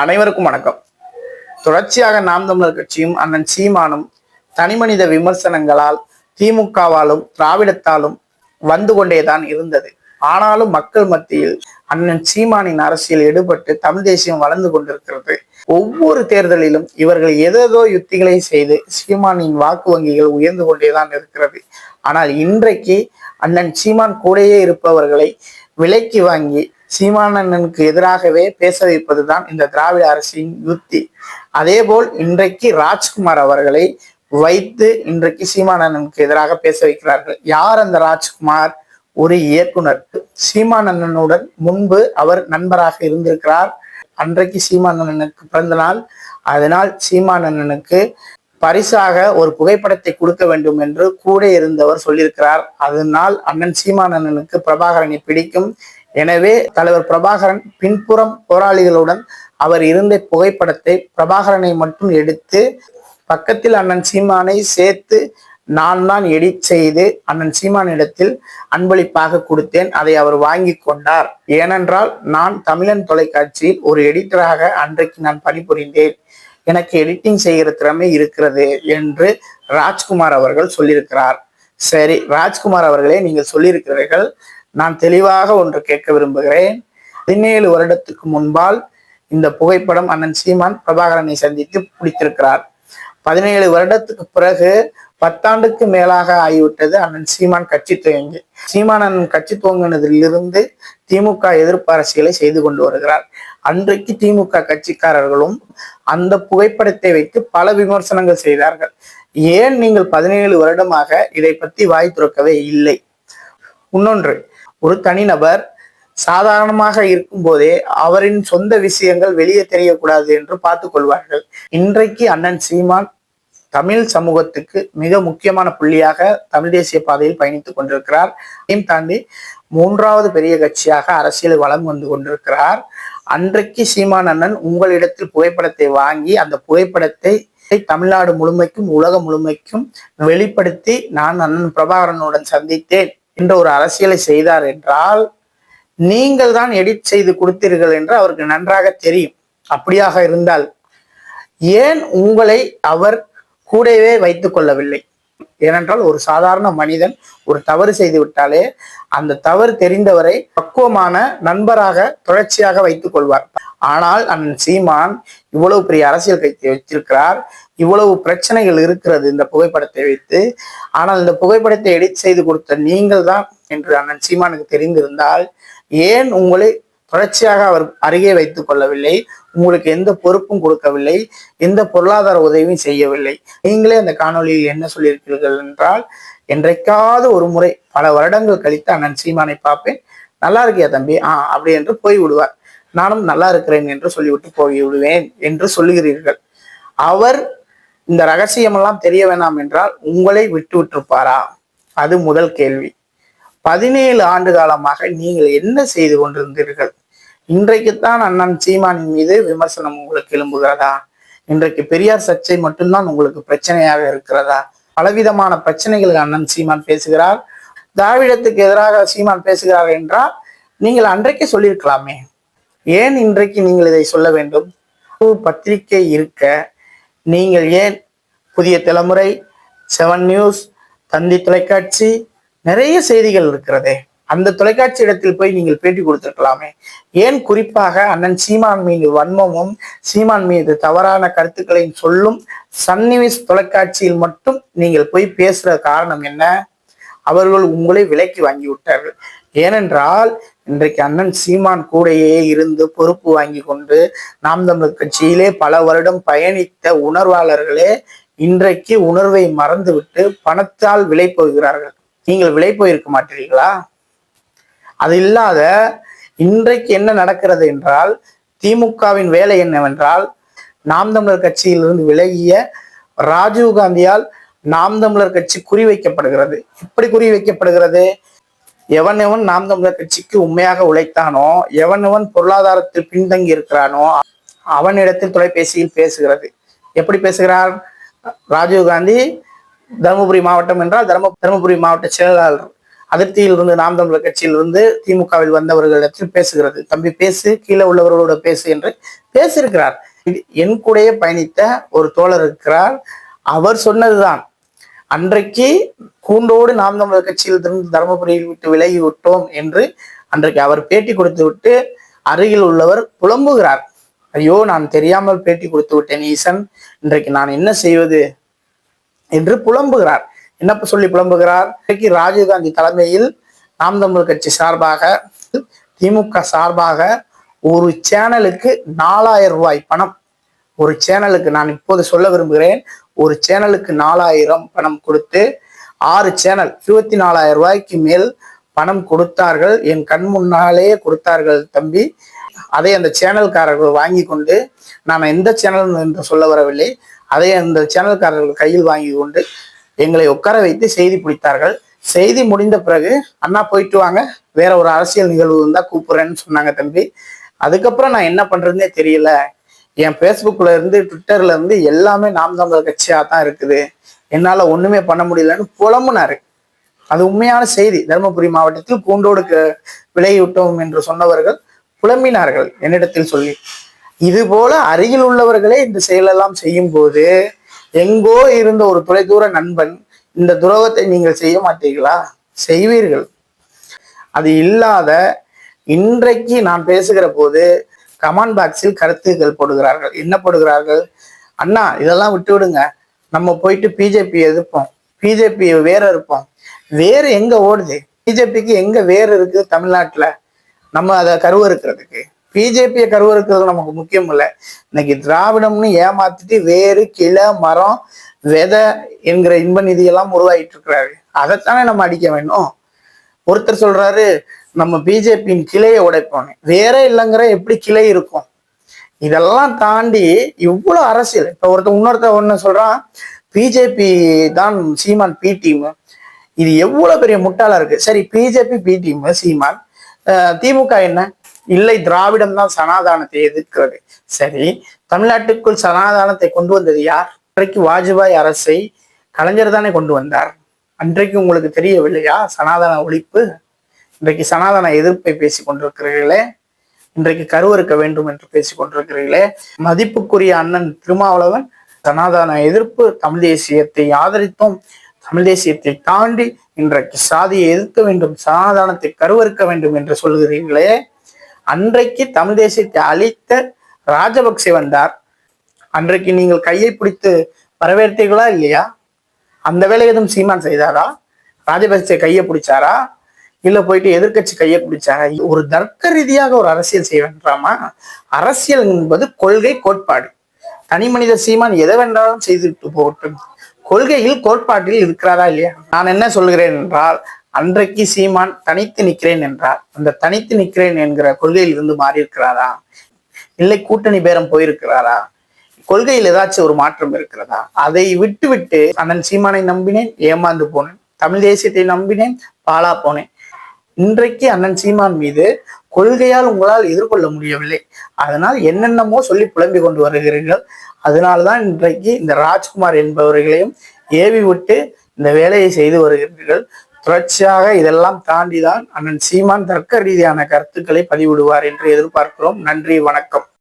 அனைவருக்கும் வணக்கம். தொடர்ச்சியாக நாம் தமிழர் கட்சியும் அண்ணன் சீமானும் தனிமனித விமர்சனங்களால் திமுகவாலும் திராவிடத்தாலும் வந்து கொண்டேதான் இருந்தது. ஆனாலும் மக்கள் மத்தியில் அண்ணன் சீமானின் அரசியல் எடுபட்டு தமிழ் தேசியம் வளர்ந்து கொண்டிருக்கிறது. ஒவ்வொரு தேர்தலிலும் இவர்கள் ஏதேதோ யுத்திகளை செய்து சீமானின் வாக்கு வங்கிகள் உயர்ந்து கொண்டேதான் இருக்கிறது. ஆனால் இன்றைக்கு அண்ணன் சீமான் கூடயே இருப்பவர்களை விலைக்கு வாங்கி சீமானண்ணனுக்கு எதிராகவே பேச வைப்பதுதான் இந்த திராவிட அரசின் யுத்தி. அதேபோல் இன்றைக்கு ராஜ்குமார் அவர்களை வைத்து இன்றைக்கு சீமானந்தனுக்கு எதிராக பேச வைக்கிறார்கள் யார் அந்த ராஜ்குமார்? ஒரு இயக்குனர். சீமானண்ணனுடன் முன்பு அவர் நண்பராக இருந்திருக்கிறார். அன்றைக்கு சீமானந்தனுக்கு பிறந்த நாள். அதனால் சீமானண்ணனுக்கு பரிசாக ஒரு புகைப்படத்தை கொடுக்க வேண்டும் என்று கூட இருந்தவர் சொல்லியிருக்கிறார். அதனால் அண்ணன் சீமானந்தனுக்கு பிரபாகரனை பிடிக்கும். எனவே தலைவர் பிரபாகரன் பின்புறம் போராளிகளுடன் அவர் இருந்த புகைப்படத்தை பிரபாகரனை மட்டும் எடுத்து பக்கத்தில் அண்ணன் சீமானை சேர்த்து நான் தான் எடிட் செய்து அண்ணன் சீமானிடத்தில் அன்பளிப்பாக கொடுத்தேன். அதை அவர் வாங்கி கொண்டார். ஏனென்றால் நான் தமிழன் தொலைக்காட்சியில் ஒரு எடிட்டராக அன்றைக்கு நான் பணிபுரிந்தேன். எனக்கு எடிட்டிங் செய்கிற திறமை இருக்கிறது என்று ராஜ்குமார் அவர்கள் சொல்லியிருக்கிறார். சரி ராஜ்குமார் அவர்களே நீங்கள் சொல்லியிருக்கிறீர்கள். நான் தெளிவாக ஒன்று கேட்க விரும்புகிறேன். பதினேழு வருடத்துக்கு முன்பால் இந்த புகைப்படம் அண்ணன் சீமான் பிரபாகரனை சந்தித்து பிடித்திருக்கிறார். பதினேழு வருடத்துக்கு பிறகு பத்தாண்டுக்கு மேலாக ஆகிவிட்டது அண்ணன் சீமான் கட்சி துவங்கி. சீமான் அண்ணன் கட்சி துவங்கினதிலிருந்து திமுக எதிர்ப்பு அரசியலை செய்து கொண்டு வருகிறார். அன்றைக்கு திமுக கட்சிக்காரர்களும் அந்த புகைப்படத்தை வைத்து பல விமர்சனங்கள் செய்தார்கள். ஏன் நீங்கள் பதினேழு வருடமாக இதை பற்றி வாய் துறக்கவே இல்லை? இன்னொன்று ஒரு தனிநபர் சாதாரணமாக இருக்கும்போதே அவரின் சொந்த விஷயங்கள் வெளியே தெரியக்கூடாது என்று பார்த்து கொள்வார்கள். இன்றைக்கு அண்ணன் சீமான் தமிழ் சமூகத்துக்கு மிக முக்கியமான புள்ளியாக தமிழ் தேசிய பாதையில் பயணித்துக் கொண்டிருக்கிறார். அதையும் தாண்டி மூன்றாவது பெரிய கட்சியாக அரசியல் வளம் வந்து கொண்டிருக்கிறார். அன்றைக்கு சீமான் அண்ணன் உங்களிடத்தில் புகைப்படத்தை வாங்கி அந்த புகைப்படத்தை தமிழ்நாடு முழுமைக்கும் உலகம் முழுமைக்கும் வெளிப்படுத்தி நான் அண்ணன் பிரபாகரனுடன் சந்தித்தேன். என்ற ஒரு அரசியலை செய்தார் என்றால் நீங்கள் தான் எடிட் செய்து கொடுத்தீர்கள் என்று அவருக்கு நன்றாக தெரியும். அப்படியாக இருந்தால் ஏன் உங்களை அவர் கூடவே வைத்துக் கொள்ளவில்லை? ஏனென்றால் ஒரு சாதாரண மனிதன் ஒரு தவறு செய்து விட்டாலே அந்த தவறு தெரிந்தவரை பக்குவமான நண்பராக தொடர்ச்சியாக வைத்துக் கொள்வார். ஆனால் அண்ணன் சீமான் இவ்வளவு பெரிய அரசியல் கைத்தை வச்சிருக்கிறார். இவ்வளவு பிரச்சனைகள் இருக்கிறது இந்த புகைப்படத்தை வைத்து. ஆனால் இந்த புகைப்படத்தை எடிட் செய்து கொடுத்த நீங்கள் தான் என்று அண்ணன் சீமானுக்கு தெரிந்திருந்தால் ஏன் உங்களை தொடர்ச்சியாக அவர் அருகே வைத்துக் கொள்ளவில்லை. உங்களுக்கு எந்த பொறுப்பும் கொடுக்கவில்லை. எந்த பொருளாதார உதவியும் செய்யவில்லை. நீங்களே அந்த காணொளியில் என்ன சொல்லியிருக்கிறீர்கள் என்றால் என்றைக்காவது ஒரு முறை பல வருடங்கள் கழித்து அண்ணன் சீமானை பார்ப்பேன். நல்லா இருக்கியா தம்பி? ஆ அப்படி என்று போய் விடுவார் நானும் நல்லா இருக்கிறேன் என்று சொல்லிவிட்டு போய் விடுவேன் என்று சொல்லுகிறீர்கள். அவர் இந்த ரகசியமெல்லாம் தெரிய வேண்டாம் என்றால் உங்களை விட்டு விட்டிருப்பாரா அது முதல் கேள்வி. பதினேழு ஆண்டு காலமாக நீங்கள் என்ன செய்து கொண்டிருந்தீர்கள்? இன்றைக்குத்தான் அண்ணன் சீமானின் மீது விமர்சனம் உங்களுக்கு எழும்புகிறதா? இன்றைக்கு பெரியார் சர்ச்சை மட்டும்தான் உங்களுக்கு பிரச்சனையாக இருக்கிறதா? பலவிதமான பிரச்சனைகள் அண்ணன் சீமான் பேசுகிறார். திராவிடத்துக்கு எதிராக சீமான் பேசுகிறார் என்றால் நீங்கள் அன்றைக்கு சொல்லியிருக்கலாமே. ஏன் இன்றைக்கு நீங்கள் இதை சொல்ல வேண்டும்? பத்திரிகை இருக்க நீங்கள் ஏன் புதிய தலைமுறை செவன் நியூஸ் தந்தி தொலைக்காட்சி நிறைய செய்திகள் இருக்கிறதே. அந்த தொலைக்காட்சி இடத்தில் போய் நீங்கள் பேட்டி கொடுத்திருக்கலாமே. ஏன் குறிப்பாக அண்ணன் சீமான் மீது வன்மமும் சீமான் மீது தவறான கருத்துக்களையும் சொல்லும் சன்னிவிஸ் தொலைக்காட்சியில் மட்டும் நீங்கள் போய் பேசுற காரணம் என்ன? அவர்கள் உங்களை விலைக்கு வாங்கி விட்டார்கள் ஏனென்றால் இன்றைக்கு அண்ணன் சீமான் கூடையே இருந்து பொறுப்பு வாங்கி கொண்டு நாம் தமிழ் கட்சியிலே பல வருடம் பயணித்த உணர்வாளர்களே இன்றைக்கு உணர்வை மறந்துவிட்டு பணத்தால் விலை போகிறார்கள். நீங்கள் விலை போயிருக்க மாட்டீர்களா? அது இல்லாத இன்றைக்கு என்ன நடக்கிறது என்றால் திமுகவின் வேலை என்னவென்றால் நாம் தமிழர் கட்சியிலிருந்து விலகிய ராஜீவ் காந்தியால் நாம் தமிழர் கட்சி குறிவைக்கப்படுகிறது எப்படி குறிவைக்கப்படுகிறது எவன் எவன் நாம் தமிழர் கட்சிக்கு உண்மையாக உழைத்தானோ எவன் எவன் பொருளாதாரத்தில் பின்தங்கி இருக்கிறானோ அவனிடத்தில் தொலைபேசியில் பேசுகிறது. எப்படி பேசுகிறார்? ராஜீவ் காந்தி தருமபுரி மாவட்டம் என்றால் தர்ம தருமபுரி மாவட்ட செயலாளர் அதிருப்தியிலிருந்து நாம் தமிழர் கட்சியிலிருந்து திமுகவில் வந்தவர்களிடத்தில் பேசுகிறது. தம்பி பேசு கீழே உள்ளவர்களோட பேசு என்று பேசியிருக்கிறார். என் கூடயே பயணித்த ஒரு தோழர் இருக்கிறார். அவர் சொன்னதுதான். அன்றைக்கு கூண்டோடு நாம் தமிழர் கட்சியில் இருந்து தருமபுரியில் விட்டு விலகி விட்டோம் என்று அன்றைக்கு அவர் பேட்டி கொடுத்து விட்டு அருகில் உள்ளவர் புலம்புகிறார். ஐயோ நான் தெரியாமல் பேட்டி கொடுத்து விட்டேன் ஈசன். இன்றைக்கு நான் என்ன செய்வது? என்று புலம்புகிறார். என்ன சொல்லி புலம்புகிறார்? இன்றைக்கு ராஜீவ்காந்தி தலைமையில் நாம் தமிழ் கட்சி சார்பாக திமுக சார்பாக ஒரு சேனலுக்கு நாலாயிரம் ரூபாய் பணம். ஒரு சேனலுக்கு நான் இப்போது சொல்ல விரும்புகிறேன் ஒரு சேனலுக்கு நாலாயிரம் பணம் கொடுத்து ஆறு சேனல் இருபத்தி நாலாயிரம் ரூபாய்க்கு மேல் பணம் கொடுத்தார்கள். என் கண் முன்னாலேயே கொடுத்தார்கள் தம்பி. அதை அந்த சேனல்காரர்கள் வாங்கி கொண்டு நான் எந்த சேனல் என்று சொல்ல வரவில்லை. அதை அந்த சேனல்காரர்கள் கையில் வாங்கி கொண்டு எங்களை உட்கார வைத்து செய்தி பிடித்தார்கள். செய்தி முடிந்த பிறகு அண்ணா போயிட்டு வாங்க. வேற ஒரு அரசியல் நிகழ்வு இருந்தால் கூப்பிடுறேன்னு சொன்னாங்க தம்பி. அதுக்கப்புறம் நான் என்ன பண்றதுனே தெரியல. என் பேஸ்புக்ல இருந்து ட்விட்டர்ல இருந்து எல்லாமே நாம் தமிழர் கட்சியாக தான் இருக்குது. என்னால ஒண்ணுமே பண்ண முடியலன்னு புலம்புனாரு. அது உண்மையான செய்தி. தருமபுரி மாவட்டத்தில் கூண்டோடு விலையூட்டோம் விலகி விட்டோம் என்று சொன்னவர்கள் புலம்பினார்கள் என்னிடத்தில் சொல்லி. இது போல அருகில் உள்ளவர்களே இந்த செயலெல்லாம் செய்யும் போது எங்கோ இருந்த ஒரு தொலைதூர நண்பன் இந்த துரோகத்தை நீங்கள் செய்ய மாட்டீர்களா? செய்வீர்கள். அது இல்லாத இன்றைக்கு நான் பேசுகிற போது கமெண்ட் பாக்ஸில் கருத்துக்கள் போடுகிறார்கள். என்ன போடுகிறார்கள்? அண்ணா இதெல்லாம் விட்டு விடுங்க நம்ம போயிட்டு பிஜேபி எதிர்ப்போம். பிஜேபி வேற இருப்போம். வேறு எங்க ஓடுது? பிஜேபிக்கு எங்க வேறு இருக்கு தமிழ்நாட்டில்? நம்ம அதை கருவறுக்கிறதுக்கு. பிஜேபியை கருவறுக்கிறது நமக்கு முக்கியம் இல்லை இன்னைக்கு திராவிடம்னு ஏமாத்திட்டு வேறு கிளை மரம் விதை என்கிற இன்ப நிதியெல்லாம் உருவாகிட்டு இருக்கிறாரு. அதைத்தானே நம்ம அடிக்க வேணும்? ஒருத்தர் சொல்றாரு நம்ம பிஜேபியின் கிளையை உடைப்போம் வேற இல்லைங்கிற எப்படி கிளை இருக்கும்? இதெல்லாம் தாண்டி இவ்வளோ அரசியல். இப்போ ஒருத்தர் இன்னொருத்தர் ஒன்று சொல்றான் பிஜேபி தான் சீமான் பி டீம். இது எவ்வளோ பெரிய முட்டாளாக இருக்கு. சரி BJP B team Seeman. DMK என்ன? இல்லை திராவிடம் தான் சனாதானத்தை எதிர்க்கிறது. சரி தமிழ்நாட்டுக்குள் சனாதானத்தை கொண்டு வந்தது யார்? இன்றைக்கு வாஜ்பாய் அரசை கலைஞர் தானே கொண்டு வந்தார். அன்றைக்கு உங்களுக்கு தெரியவில்லையா? சனாதன ஒழிப்பு? இன்றைக்கு சனாதன எதிர்ப்பை பேசிக் கொண்டிருக்கிறீர்களே? இன்றைக்கு கருவறுக்க வேண்டும் என்று பேசிக் கொண்டிருக்கிறீர்களே? மதிப்புக்குரிய அண்ணன் திருமாவளவன் சனாதன எதிர்ப்பு தமிழ் தேசியத்தை ஆதரித்தோம். தமிழ் தேசியத்தை தாண்டி இன்றைக்கு சாதியை எதிர்க்க வேண்டும் சனாதானத்தை கருவறுக்க வேண்டும் என்று சொல்கிறீர்களே? அன்றைக்கு தமிழ் தேசியத்தை அழித்த ராஜபக்சே வந்தார். அன்றைக்கு நீங்கள் கையை பிடித்து வரவேற்றீர்களா இல்லையா? அந்த வேலை எதுவும் சீமான் செய்தாரா? ராஜபக்சே கையை பிடிச்சாரா? இல்ல போயிட்டு எதிர்க்கட்சி கையை பிடிச்சாரா? ஒரு தர்க்க ரீதியாக ஒரு அரசியல் செய்ய வேண்டாமா அரசியல் என்பது கொள்கை கோட்பாடு. தனி மனித சீமான் எதை வேண்டாலும் செய்துட்டு போகட்டும். கொள்கையில் கோட்பாட்டில் இருக்கிறாரா இல்லையா? நான் என்ன சொல்கிறேன் என்றால் அன்றைக்கு சீமான் தனித்து நிற்கிறேன் என்றார். அந்த தனித்து நிற்கிறேன் என்கிற கொள்கையில் இருந்து மாறி இருக்கிறாரா இல்லை கூட்டணி பேரம் போயிருக்கிறாரா? கொள்கையில் ஏதாச்சும் ஒரு மாற்றம் இருக்கிறதா? அதை விட்டுவிட்டு அண்ணன் சீமானை நம்பினேன் ஏமாந்து போனேன் தமிழ் தேசியத்தை நம்பினேன் பாலா போனேன். இன்றைக்கு அண்ணன் சீமான் மீது கொள்கையால் உங்களால் எதிர்கொள்ள முடியவில்லை. அதனால் என்னென்னமோ சொல்லி புலம்பிக் கொண்டு வருகிறீர்கள். அதனால்தான் இன்றைக்கு இந்த ராஜ்குமார் என்பவர்களையும் ஏவி விட்டு இந்த வேலையை செய்து வருகிறீர்கள். தொடர்ச்சியாக இதெல்லாம் தாண்டிதான் அண்ணன் சீமான் தர்க்க ரீதியான கருத்துக்களை பதிவிடுவார் என்று எதிர்பார்க்கிறோம். நன்றி வணக்கம்.